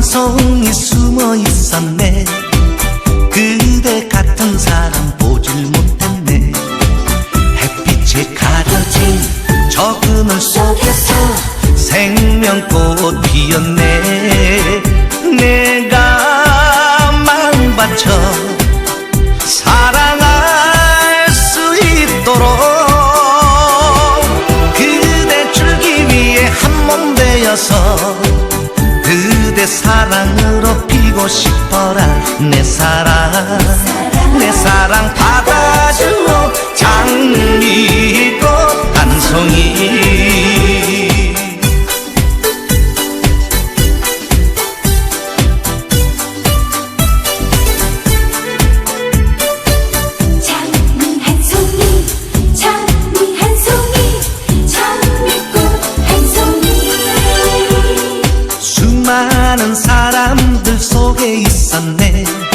감성이 숨어 있었네 그대 같은 사람 보질 못했네 햇빛에 가려진 저 그늘 속에서 생명꽃 피었네 내가 망바쳐 사랑할 수 있도록 그대 줄기 위해 한 몸 되어. 사랑으로 피고 싶어라. 내 사랑 내 사랑 받아주어 장미꽃 한 송이. 장미 한 송이 장미 한 송이 장미꽃 한 송이. 수 많은 사람들 속에 있었네